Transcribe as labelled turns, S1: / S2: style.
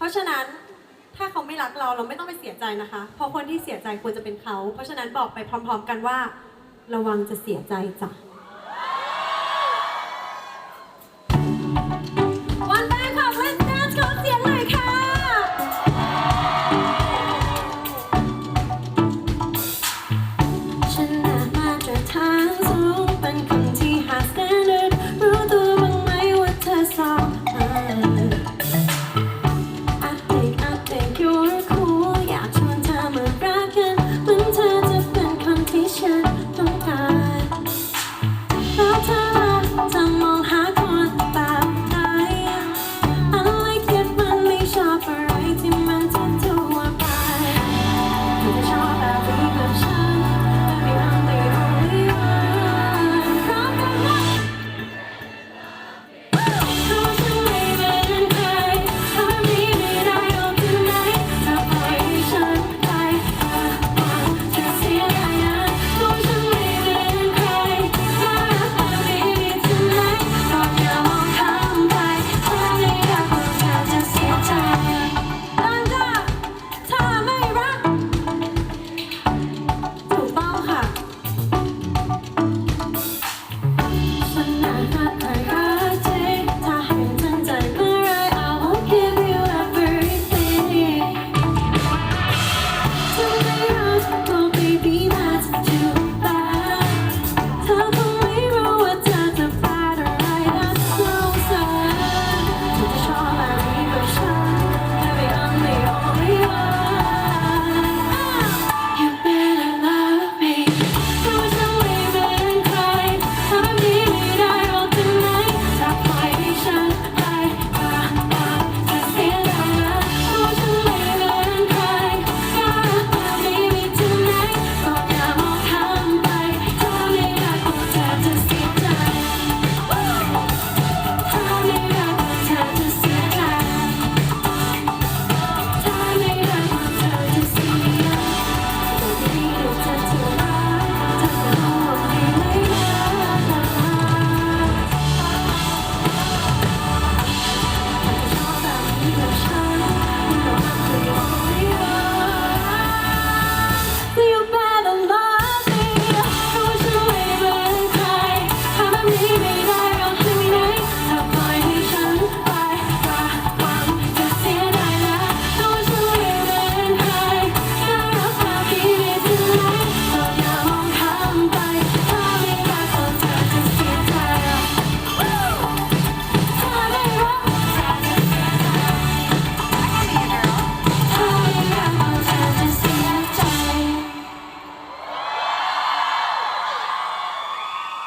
S1: เพราะฉะนั้นถ้าเขาไม่รักเราเราไม่ต้องไปเสียใจนะคะ เพราะคนที่เสียใจควรจะเป็นเขา เพราะฉะนั้นบอกไปพร้อม ๆ กันว่า ระวังจะเสียใจจ้ะ